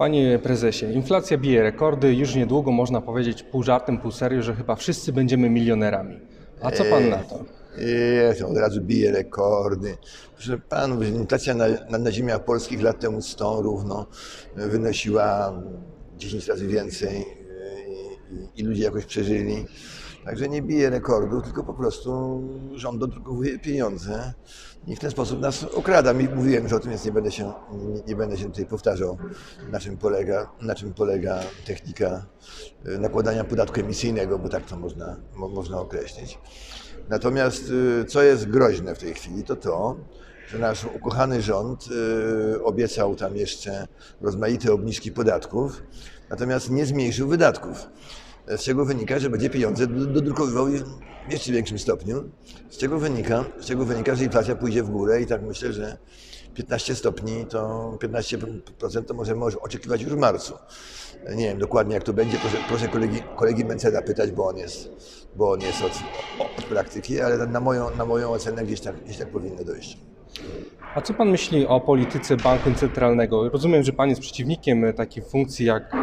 Panie prezesie, inflacja bije rekordy. Już niedługo można powiedzieć pół żartem, pół serio, że chyba wszyscy będziemy milionerami. A co pan na to? Jest, od razu bije rekordy. Proszę panów, inflacja na, na, ziemiach polskich lat temu 100 równo wynosiła 10 razy więcej e, i, i ludzie jakoś przeżyli. Także nie bije rekordów, tylko po prostu rząd dodrukowuje pieniądze i w ten sposób nas okrada. Mówiłem już o tym, więc nie będę się, nie, nie będę się tutaj powtarzał, na czym polega, na czym polega technika e, nakładania podatku emisyjnego, bo tak to można, mo, można określić. Natomiast y, co jest groźne w tej chwili, to to, że nasz ukochany rząd y, obiecał tam jeszcze rozmaite obniżki podatków, natomiast nie zmniejszył wydatków. Z czego wynika, że będzie pieniądze do- dodrukowywał w jeszcze większym stopniu. Z czego wynika, z czego wynika, że inflacja pójdzie w górę i tak myślę, że 15 stopni to 15% to możemy oczekiwać już w marcu. Nie wiem dokładnie jak to będzie, proszę, proszę kolegi, kolegi Mencena pytać, bo on jest, bo on jest od, od praktyki, ale na moją, na moją ocenę gdzieś tak, gdzieś tak powinno dojść. A co pan myśli o polityce banku centralnego? Rozumiem, że pan jest przeciwnikiem takiej funkcji, jak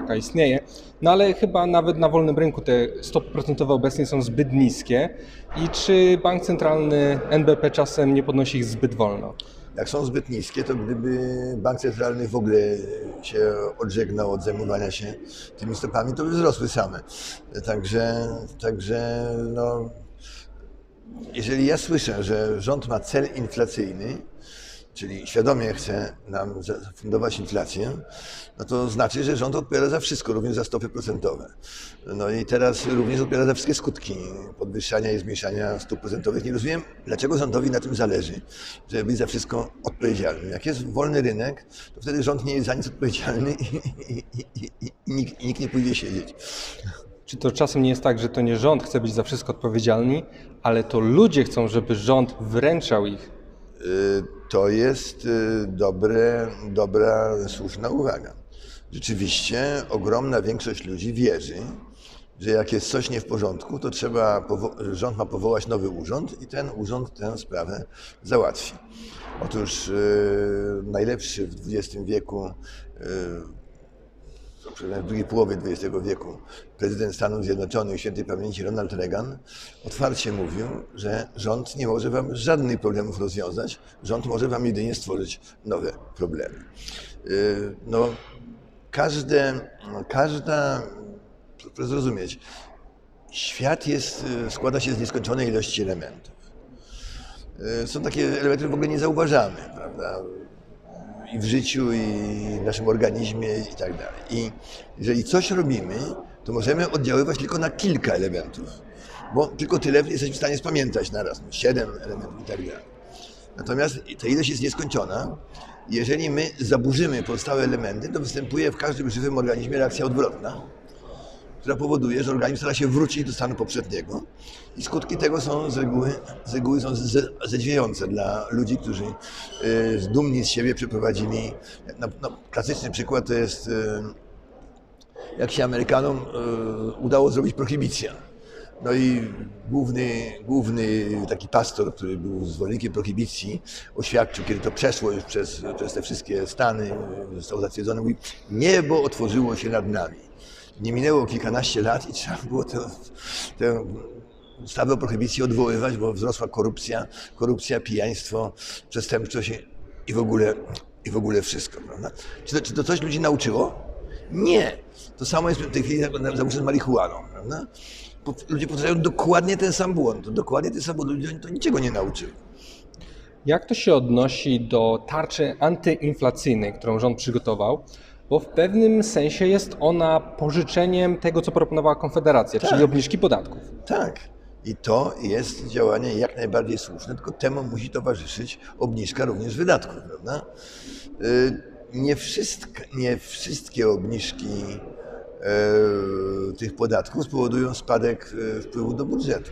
taka istnieje, no ale chyba nawet na wolnym rynku te stopy procentowe obecnie są zbyt niskie. I czy bank centralny NBP czasem nie podnosi ich zbyt wolno? Jak są zbyt niskie, to gdyby bank centralny w ogóle się odżegnał od zajmowania się tymi stopami, to by wzrosły same. Także, także no, jeżeli ja słyszę, że rząd ma cel inflacyjny, czyli świadomie chce nam zafundować inflację, no to znaczy, że rząd odpowiada za wszystko, również za stopy procentowe. No i teraz również odpowiada za wszystkie skutki podwyższania i zmniejszania stóp procentowych. Nie rozumiem, dlaczego rządowi na tym zależy, żeby być za wszystko odpowiedzialnym. Jak jest wolny rynek, to wtedy rząd nie jest za nic odpowiedzialny i, i, i, i, nikt, nikt nie pójdzie siedzieć. Czy to czasem nie jest tak, że to nie rząd chce być za wszystko odpowiedzialny, ale to ludzie chcą, żeby rząd wręczał ich? Y, To jest y, dobre, dobra, słuszna uwaga. Rzeczywiście ogromna większość ludzi wierzy, że jak jest coś nie w porządku, to trzeba, rząd ma powołać nowy urząd i ten urząd tę sprawę załatwi. Otóż y, najlepszy w XX wieku y, przynajmniej w drugiej połowie XX wieku prezydent Stanów Zjednoczonych świętej pamięci Ronald Reagan otwarcie mówił, że rząd nie może wam żadnych problemów rozwiązać, rząd może wam jedynie stworzyć nowe problemy. Yy, No, każde, każda, proszę zrozumieć, świat jest, yy, składa się z nieskończonej ilości elementów. Yy, Są takie elementy, które w ogóle nie zauważamy, prawda? I w życiu, i w naszym organizmie i tak dalej. I jeżeli coś robimy, to możemy oddziaływać tylko na kilka elementów, bo tylko tyle jesteśmy w stanie spamiętać naraz, no, siedem elementów i tak dalej. Natomiast ta ilość jest nieskończona. Jeżeli my zaburzymy pozostałe elementy, to występuje w każdym żywym organizmie reakcja odwrotna, która powoduje, że organizm stara się wrócić do stanu poprzedniego i skutki tego są z reguły, z reguły są zadziwiające dla ludzi, którzy y, dumni z siebie przeprowadzili. No, no, klasyczny przykład to jest, y, jak się Amerykanom y, udało zrobić prohibicja. No i główny, główny taki pastor, który był zwolennikiem prohibicji, oświadczył, kiedy to przeszło już przez, przez te wszystkie stany, y, zostało zatwierdzone, mówi, niebo otworzyło się nad nami. Nie minęło kilkanaście lat i trzeba było tę, tę ustawę o prohibicji odwoływać, bo wzrosła korupcja, korupcja, pijaństwo, przestępczość i- w ogóle, i w ogóle wszystko. Prawda? Czy, to, czy to coś ludzi nauczyło? Nie. To samo jest w tej chwili z marihuaną. Prawda? Ludzie powtarzają dokładnie ten sam błąd. Dokładnie ten sam błąd. Ludzie to niczego nie nauczyli. Jak to się odnosi do tarczy antyinflacyjnej, którą rząd przygotował? Bo w pewnym sensie jest ona pożyczeniem tego, co proponowała Konfederacja, czyli obniżki podatków. Tak. I to jest działanie jak najbardziej słuszne, tylko temu musi towarzyszyć obniżka również wydatków, prawda? Y, Nie, wszystk, nie wszystkie obniżki e, tych podatków spowodują spadek e, wpływu do budżetu.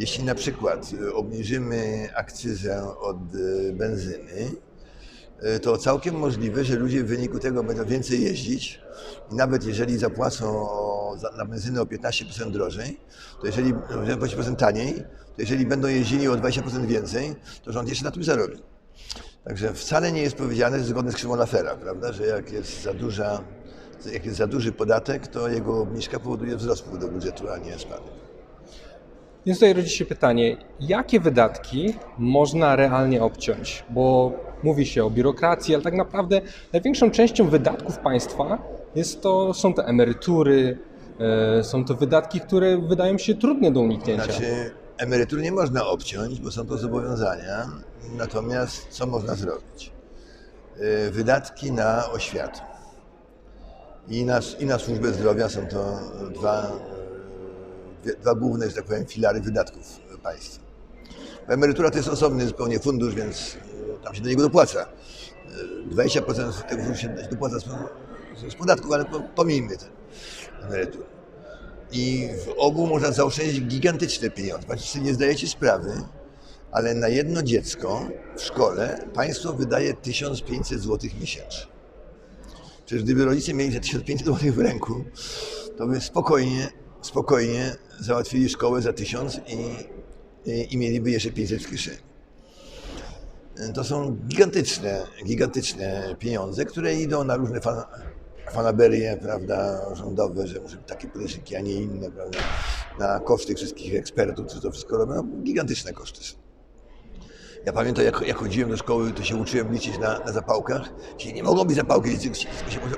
Jeśli na przykład obniżymy akcyzę od benzyny, to całkiem możliwe, że ludzie w wyniku tego będą więcej jeździć. I nawet jeżeli zapłacą za- na benzynę o 15% drożej, to jeżeli no, 15% taniej, to jeżeli będą jeździli o 20% więcej, to rząd jeszcze na tym zarobi. Także wcale nie jest powiedziane, że zgodne z krzywą Lafera, prawda, że jak jest za duża, jak jest za duży podatek, to jego obniżka powoduje wzrost do budżetu, a nie spadek. Więc tutaj rodzi się pytanie, jakie wydatki można realnie obciąć? Bo mówi się o biurokracji, ale tak naprawdę największą częścią wydatków państwa jest to, są to emerytury, e, są to wydatki, które wydają się trudne do uniknięcia. Znaczy, emerytur nie można obciąć, bo są to zobowiązania. Natomiast co można zrobić? Yy, Wydatki na oświatę i na, i na służbę zdrowia są to dwa, dwie- dwa główne, że tak powiem, filary wydatków państwa. Emerytura to jest osobny zupełnie fundusz, więc tam się do niego dopłaca. Yy, 20% tego funduszu się dopłaca z, z podatków, ale po- pomijmy ten emeryturę. I w obu można zaoszczędzić gigantyczne pieniądze. Państwo sobie nie zdajecie sprawy, ale na jedno dziecko w szkole państwo wydaje 1500 zł miesięcznie. Przecież gdyby rodzice mieli te 1500 zł w ręku, to by spokojnie, spokojnie załatwili szkołę za 1000 i, i, i mieliby jeszcze 500 w kieszeni. To są gigantyczne, gigantyczne pieniądze, które idą na różne fan, fanaberie, prawda, rządowe, że muszą takie podręczniki, a nie inne, prawda, na koszty wszystkich ekspertów, którzy to wszystko robią. No, gigantyczne koszty są. Ja pamiętam, jak, jak chodziłem do szkoły, to się uczyłem liczyć na, na zapałkach. Czyli nie mogą być zapałki, dziecko się, może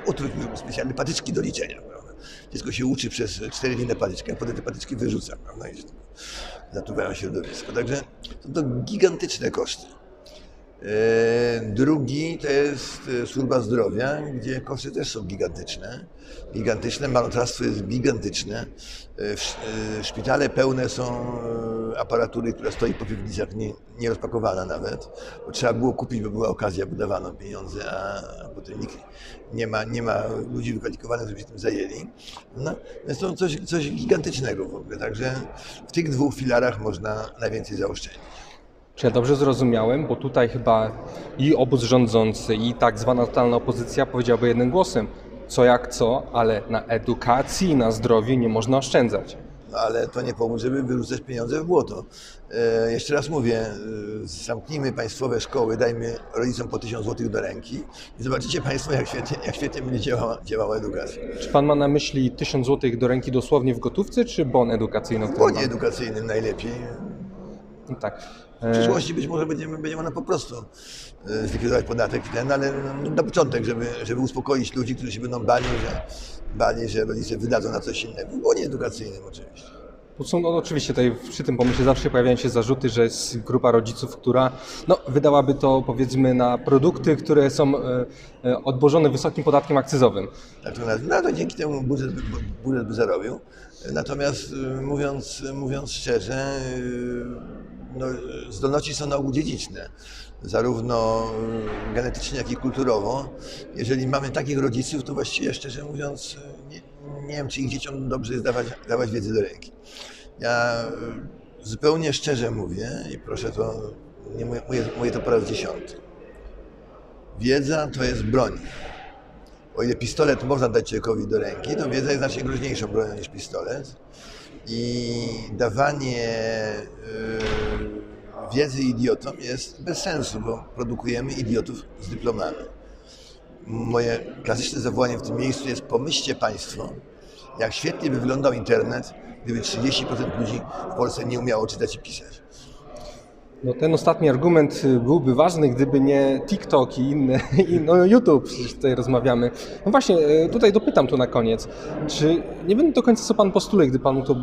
być specjalne patyczki do liczenia. Prawda? Dziecko się uczy przez 4 dni na a potem te patyczki wyrzuca. Prawda? I zatruwają środowisko. Także są to gigantyczne koszty. E, Drugi to jest e, służba zdrowia, gdzie koszty też są gigantyczne. Gigantyczne, marnotrawstwo jest gigantyczne. E, Szpitale pełne są aparatury, która stoi po piwnicach, nie, nie rozpakowana nawet, bo trzeba było kupić, bo była okazja, bo dawano pieniądze, a a potem nikt nie ma, nie ma ludzi wykwalifikowanych, żeby się tym zajęli. No, jest to coś, coś gigantycznego w ogóle, także w tych dwóch filarach można najwięcej zaoszczędzić. Czy ja dobrze zrozumiałem, bo tutaj chyba i obóz rządzący, i tak zwana totalna opozycja powiedziałby jednym głosem, co jak co, ale na edukacji i na zdrowiu nie można oszczędzać. Ale to nie pomóż, żeby wyrzucać pieniądze w błoto. E, jeszcze raz mówię, e, zamknijmy państwowe szkoły, dajmy rodzicom po 1000 zł do ręki i zobaczycie Państwo, jak świetnie, jak świetnie będzie działała, działała edukacja. Czy pan ma na myśli 1000 zł do ręki dosłownie w gotówce, czy bon edukacyjny? W bonie edukacyjnym najlepiej. No tak. W E, przyszłości być może będziemy, będzie można po prostu e, zlikwidować podatek ten, ale no, na początek, żeby, żeby uspokoić ludzi, którzy się będą bali, że, bali, że rodzice wydadzą na coś innego. W bonie edukacyjnym oczywiście. Bo są, no, oczywiście tutaj przy tym pomyśle zawsze pojawiają się zarzuty, że jest grupa rodziców, która no, wydałaby to powiedzmy na produkty, które są e, e, odbożone wysokim podatkiem akcyzowym. Natomiast no, to dzięki temu budżet, by- budżet by zarobił. Natomiast mówiąc, mówiąc szczerze, no, zdolności są dziedziczne, zarówno y, genetycznie, jak i kulturowo. Jeżeli mamy takich rodziców, to właściwie szczerze mówiąc, nie, nie wiem, czy ich dzieciom dobrze jest dawać, dawać wiedzę do ręki. Ja y, zupełnie szczerze mówię i proszę to, nie mówię, mówię, mówię to po raz dziesiąty. Wiedza to jest broń. O ile pistolet można dać człowiekowi do ręki, to wiedza jest znacznie groźniejszą bronią niż pistolet. I dawanie y, wiedzy idiotom jest bez sensu, bo produkujemy idiotów z dyplomami. Moje klasyczne zawołanie w tym miejscu jest pomyślcie Państwo, jak świetnie by wyglądał internet, gdyby 30% ludzi w Polsce nie umiało czytać i pisać. No, ten ostatni argument y, byłby ważny, gdyby nie TikTok i inne, i no, YouTube, przecież tutaj rozmawiamy. No właśnie, e, tutaj dopytam tu na koniec, czy nie wiem do końca co pan postuluje, gdy pan to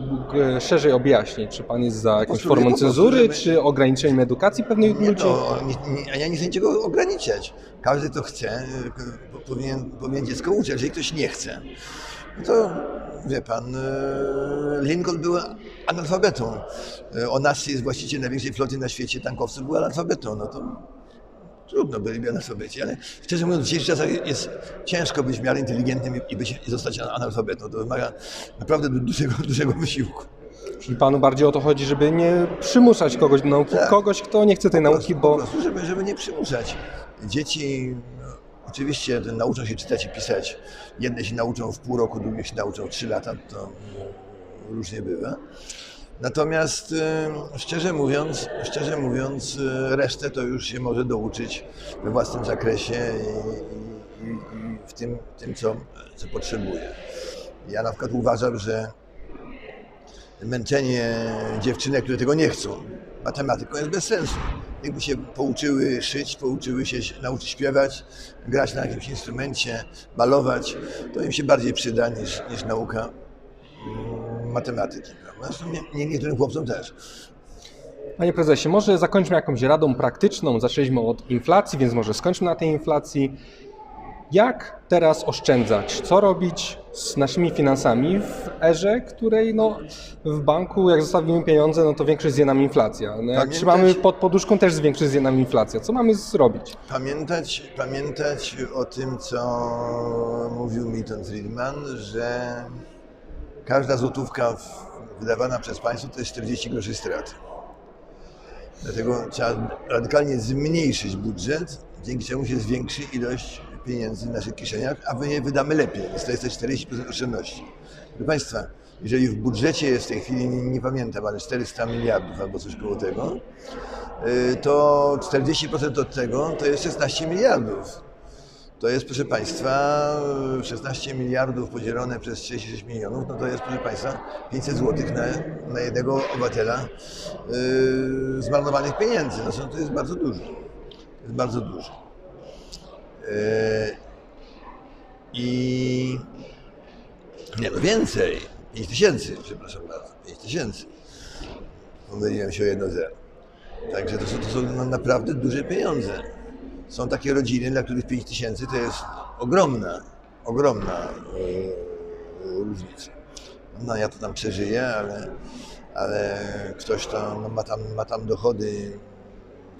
e, szerzej objaśni, czy pan jest za jakąś formą cenzury, czy ograniczeniem edukacji pewnych Nie, ludzi? to, nie, nie, a ja nie chcę niczego ograniczać. Każdy to chce, y, powinien, powinien dziecko uczyć. Jeżeli ktoś nie chce, no to wie pan, y, Lincoln był analfabetą. Y, Onassi jest właścicielem największej floty na świecie tankowców, był analfabetą. No to trudno byli analfabeci, ale szczerze mówiąc, w dzisiejszych czasach jest ciężko być w miarę inteligentnym i, być, i zostać analfabetą. To wymaga naprawdę dużego, dużego wysiłku. Czyli panu bardziej o to chodzi, żeby nie przymuszać kogoś do nauki, Tak. kogoś, kto nie chce tej nauki, prostu, bo Po prostu, żeby, żeby nie przymuszać. Dzieci oczywiście nauczą się czytać i pisać. Jedne się nauczą w pół roku, drugie się nauczą trzy lata, to różnie bywa. Natomiast szczerze mówiąc, szczerze mówiąc, e, resztę to już się może douczyć we własnym zakresie i, i, i w tym, tym co, co potrzebuje. Ja na przykład uważam, że męczenie dziewczynek, które tego nie chcą, matematyką jest bez sensu. Jakby się pouczyły szyć, pouczyły się nauczyć śpiewać, grać na jakimś instrumencie, malować, to im się bardziej przyda niż, niż nauka mm, matematyki. Prawda? Zresztą nie, nie, niektórym chłopcom też. Panie prezesie, może zakończmy jakąś radą praktyczną. Zaczęliśmy od inflacji, więc może skończmy na tej inflacji. Jak teraz oszczędzać? Co robić z naszymi finansami w erze, której no, w banku, jak zostawimy pieniądze, no to większość zje nam inflacja. No, jak Pamiętać- trzymamy pod poduszką, też większość zje nam inflacja. Co mamy zrobić? Pamiętać, pamiętać o tym, co mówił Milton Friedman, że każda złotówka wydawana przez państwo to jest 40 groszy straty. Dlatego trzeba radykalnie zmniejszyć budżet, dzięki czemu się zwiększy ilość pieniędzy w naszych kieszeniach, a my je wydamy lepiej, więc to jest te 40% oszczędności. Proszę Państwa, jeżeli w budżecie jest w tej chwili, nie, nie pamiętam, ale 400 miliardów albo coś koło tego, y, to 40% od tego to jest 16 miliardów. To jest, proszę Państwa, 16 miliardów podzielone przez 36 milionów, no to jest, proszę Państwa, 500 zł na, na jednego obywatela yy, zmarnowanych pieniędzy. No, to jest bardzo dużo. Jest bardzo dużo. Yy, I nie, no więcej. 5 tysięcy, przepraszam bardzo. 5 tysięcy. Pomyliłem się o jedno zero. Także to są, to są no naprawdę duże pieniądze. Są takie rodziny, dla których 5 tysięcy to jest ogromna, ogromna e, różnica. No ja to tam przeżyję, ale, ale ktoś no, ma, tam ma tam dochody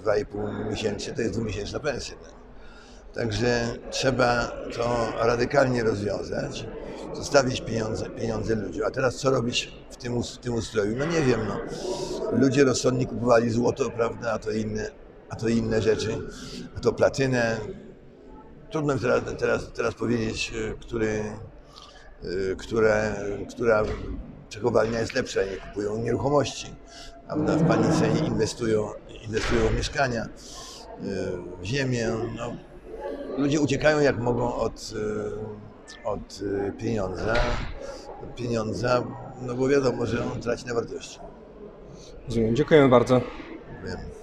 2,5 miesięcznie, to jest dwumiesięczna pensja. Tak? Także trzeba to radykalnie rozwiązać, zostawić pieniądze, pieniądze ludziom. A teraz co robić w tym, w tym ustroju? No nie wiem. No. Ludzie rozsądnie kupowali złoto, prawda, a to inne, a to inne rzeczy, a to platynę. Trudno teraz, teraz, teraz powiedzieć, y, który, y, które, która przechowalnia jest lepsza. Nie kupują nieruchomości, prawda, w panice inwestują, inwestują w mieszkania, y, w ziemię. No, ludzie uciekają jak mogą od, y, od y, pieniądza, pieniądza, no bo wiadomo, że on traci na wartości. Rozumiem. Dziękujemy bardzo. Wiem.